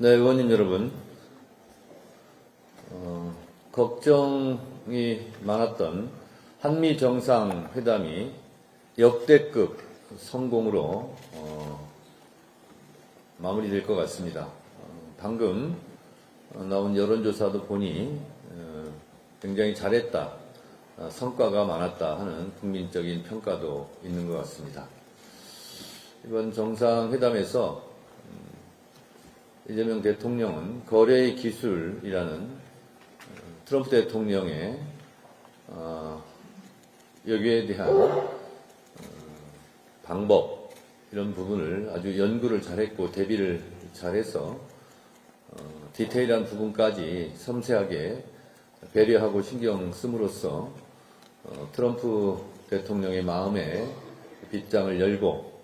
네, 의원님 여러분. 어, 걱정이 많았던 한미 정상회담이 역대급 성공으로 어, 마무리될 것 같습니다. 어, 방금 어, 나온 여론조사도 보니 어, 굉장히 잘했다, 어, 성과가 많았다 하는 국민적인 평가도 있는 것 같습니다. 이번 정상회담에서 이재명 대통령은 거래의 기술이라는 어, 트럼프 대통령의 어, 여기에 대한 어, 방법 이런 부분을 아주 연구를 잘했고 대비를 잘해서 어, 디테일한 부분까지 섬세하게 배려하고 신경 씀으로써 어, 트럼프 대통령의 마음에 빗장을 열고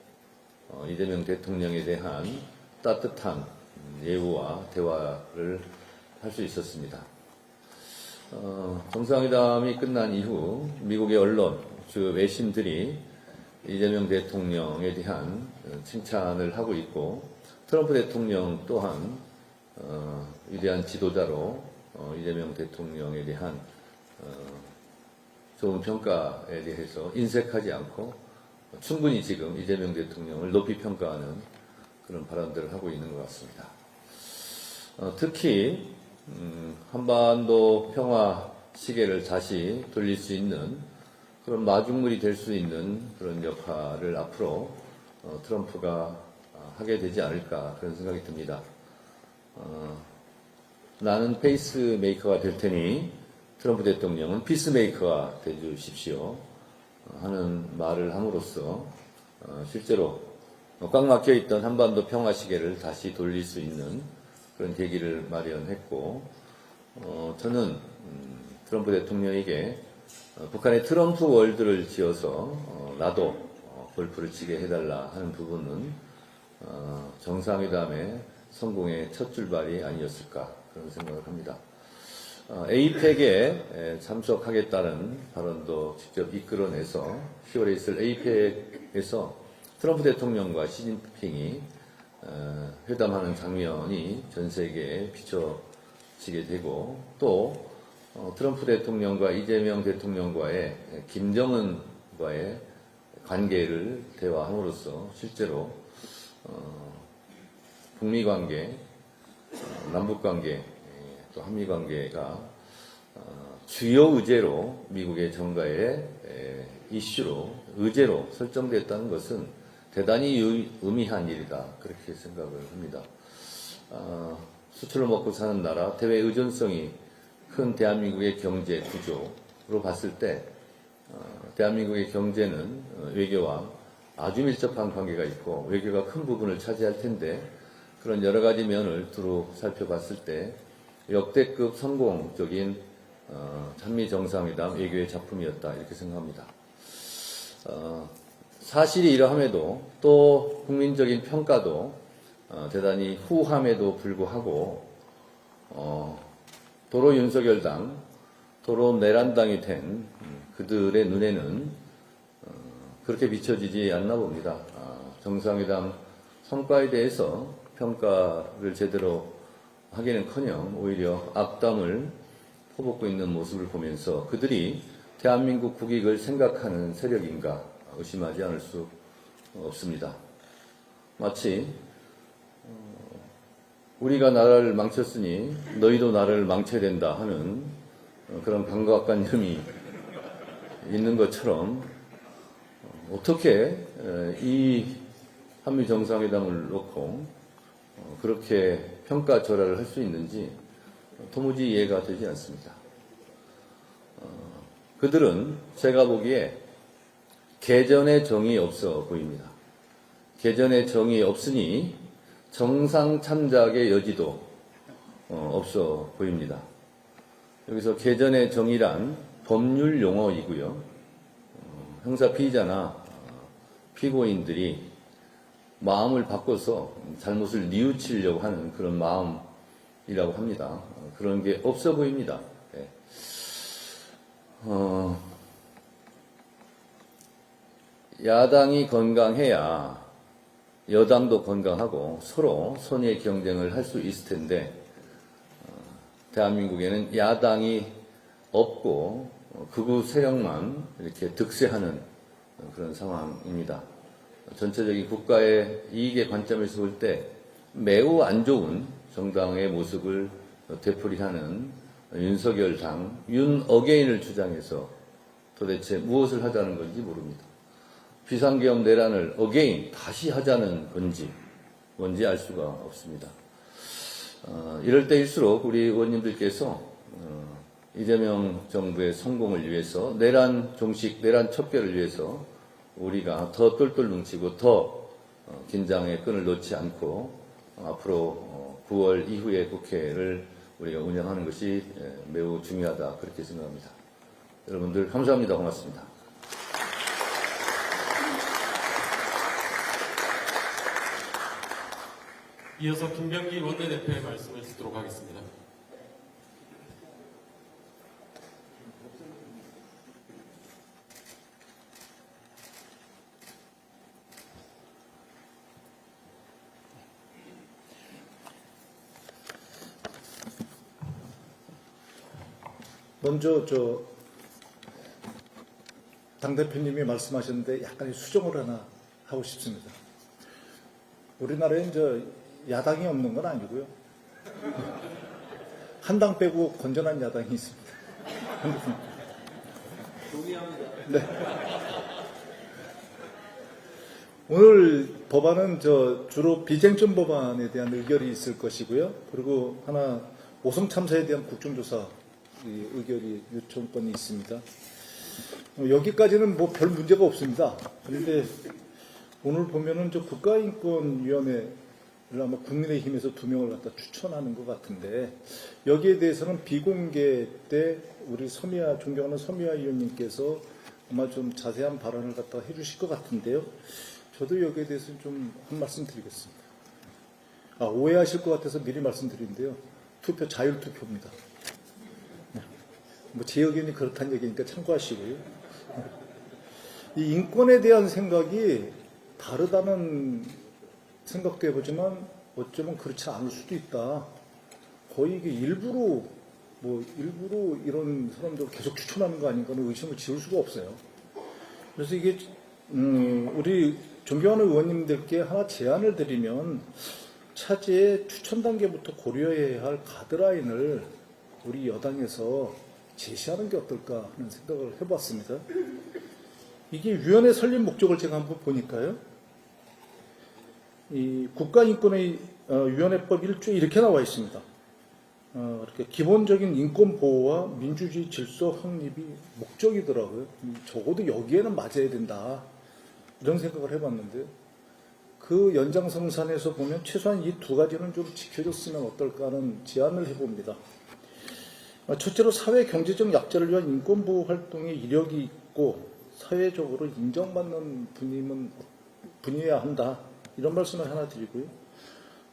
어, 이재명 대통령에 대한 따뜻한 음, 예우와 대화를 할 수 있었습니다. 어, 정상회담이 끝난 이후 미국의 언론, 주 외신들이 이재명 대통령에 대한 어, 칭찬을 하고 있고 트럼프 대통령 또한 어, 위대한 지도자로 어, 이재명 대통령에 대한 어, 좋은 평가에 대해서 인색하지 않고 충분히 지금 이재명 대통령을 높이 평가하는 그런 발언들을 하고 있는 것 같습니다. 어, 특히 음, 한반도 평화 시계를 다시 돌릴 수 있는 그런 마중물이 될 수 있는 그런 역할을 앞으로 어, 트럼프가 어, 하게 되지 않을까 그런 생각이 듭니다. 어, 나는 페이스메이커가 될 테니 트럼프 대통령은 피스메이커가 돼 주십시오 하는 말을 함으로써 어, 실제로 꽉 막혀 있던 한반도 평화 시계를 다시 돌릴 수 있는 그런 계기를 마련했고 어, 저는 음, 트럼프 대통령에게 어, 북한의 트럼프 월드를 지어서 어, 나도 어, 골프를 치게 해달라 하는 부분은 어, 정상회담의 성공의 첫 줄발이 아니었을까 그런 생각을 합니다. 어, 에이펙에 참석하겠다는 발언도 직접 이끌어내서 10월에 있을 에이펙에서 트럼프 대통령과 시진핑이 어, 회담하는 장면이 전 세계에 비춰지게 되고 또 어, 트럼프 대통령과 이재명 대통령과의 김정은과의 관계를 대화함으로써 실제로 어, 북미 관계, 어, 남북 관계, 예, 또 한미 관계가 어, 주요 의제로 미국의 정가의 에, 이슈로 의제로 설정됐다는 것은 대단히 유- 의미한 일이다 그렇게 생각을 합니다. 어, 수출을 먹고 사는 나라, 대외 의존성이 큰 대한민국의 경제 구조로 봤을 때 어, 대한민국의 경제는 어, 외교와 아주 밀접한 관계가 있고 외교가 큰 부분을 차지할 텐데 그런 여러 가지 면을 두루 살펴봤을 때 역대급 성공적인 어, 한미 정상회담 외교의 작품이었다 이렇게 생각합니다. 어, 사실이 이러함에도 또 국민적인 평가도 어, 대단히 후함에도 불구하고 어, 도로 윤석열당, 도로 내란당이 된 음, 그들의 눈에는 어, 그렇게 비춰지지 않나 봅니다. 아, 정상회담 성과에 대해서 평가를 제대로 하기는커녕 오히려 악담을 퍼붓고 있는 모습을 보면서 그들이 대한민국 국익을 생각하는 세력인가 의심하지 않을 수 없습니다. 마치 어, 우리가 나라를 망쳤으니 너희도 나라를 망쳐야 된다 하는 어, 그런 강박관념이 있는 것처럼 어, 어떻게 에, 이 한미 정상회담을 놓고 어, 그렇게 평가절하를 할 수 있는지 도무지 이해가 되지 않습니다. 어, 그들은 제가 보기에 개전의 정이 없어 보입니다. 개전의 정이 없으니 정상 참작의 여지도 어, 없어 보입니다. 여기서 개전의 정의란 법률 용어이고요. 어, 형사 피의자나 어, 피고인들이 마음을 바꿔서 잘못을 뉘우치려고 하는 그런 마음이라고 합니다. 어, 그런 게 없어 보입니다. 예. 어, 야당이 건강해야 여당도 건강하고 서로 선의 경쟁을 할 수 있을 텐데 어, 대한민국에는 야당이 없고 어, 극우 세력만 이렇게 득세하는 어, 그런 상황입니다. 전체적인 국가의 이익의 관점에서 볼 때 매우 안 좋은 정당의 모습을 어, 되풀이하는 윤석열 당, 윤 어게인을 주장해서 도대체 무엇을 하자는 건지 모릅니다. 비상계엄 내란을 어게인 다시 하자는 건지 뭔지 알 수가 없습니다. 어, 이럴 때일수록 우리 의원님들께서 어, 이재명 정부의 성공을 위해서 내란 종식, 내란 척결을 위해서 우리가 더 똘똘 뭉치고 더 어, 긴장의 끈을 놓지 않고 어, 앞으로 어, 9월 이후의 국회를 우리가 운영하는 것이 예, 매우 중요하다 그렇게 생각합니다. 여러분들 감사합니다. 고맙습니다. 이어서 김병기 원내대표의 말씀을 듣도록 하겠습니다. 먼저 저 당대표님이 말씀하셨는데 약간의 수정을 하나 하고 싶습니다. 우리나라엔 저 야당이 없는 건 아니고요. 한 당 빼고 건전한 야당이 있습니다. 네. 오늘 법안은 저 주로 비쟁점 법안에 대한 의결이 있을 것이고요. 그리고 하나 오성 참사에 대한 국정조사 이 의결이 요청권이 있습니다. 어, 여기까지는 뭐 별 문제가 없습니다. 그런데 오늘 보면은 저 국가인권위원회를 아마 국민의힘에서 두 명을 갖다 추천하는 것 같은데 여기에 대해서는 비공개 때 우리 서미아 존경하는 서미아 의원님께서 아마 좀 자세한 발언을 갖다 해주실 것 같은데요. 저도 여기에 대해서 좀 한 말씀 드리겠습니다. 아, 오해하실 것 같아서 미리 말씀드리는데요. 투표 자율 투표입니다. 뭐제 의견이 그렇다는 얘기니까 참고하시고요. 이 인권에 대한 생각이 다르다는 생각도 해보지만 어쩌면 그렇지 않을 수도 있다. 거의 이게 일부러 뭐 일부러 이런 사람들 계속 추천하는 거 아닌가는 의심을 지울 수가 없어요. 그래서 이게 음, 우리 존경하는 의원님들께 하나 제안을 드리면 차제의 추천 단계부터 고려해야 할 가드라인을 우리 여당에서 제시하는 게 어떨까 하는 생각을 해봤습니다. 이게 위원회 설립 목적을 제가 한번 보니까요. 이 국가인권의 어, 위원회법 1조에 이렇게 나와 있습니다. 어, 이렇게 기본적인 인권 보호와 민주주의 질서 확립이 목적이더라고요. 음, 적어도 여기에는 맞아야 된다. 이런 생각을 해봤는데 그 연장성산에서 보면 최소한 이 두 가지는 좀 지켜줬으면 어떨까 하는 제안을 해봅니다. 어, 첫째로 사회 경제적 약자를 위한 인권보호 활동에 이력이 있고 사회적으로 인정받는 분이면 분이어야 한다. 이런 말씀을 하나 드리고요.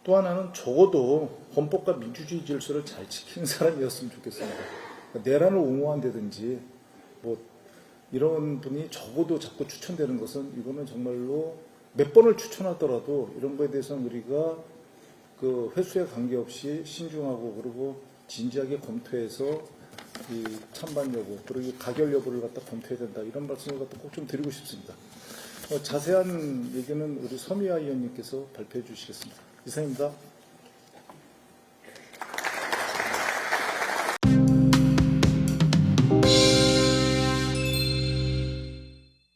또 하나는 적어도 헌법과 민주주의 질서를 잘 지키는 사람이었으면 좋겠습니다. 그러니까 내란을 옹호한다든지 뭐 이런 분이 적어도 자꾸 추천되는 것은 이거는 정말로 몇 번을 추천하더라도 이런 거에 대해서는 우리가 그 횟수에 관계없이 신중하고 그리고 진지하게 검토해서 이 찬반 여부 그리고 가결 여부를 갖다 검토해야 된다 이런 말씀을 갖다 꼭 좀 드리고 싶습니다. 어, 자세한 얘기는 우리 서미아 의원님께서 발표해 주시겠습니다. 이상입니다.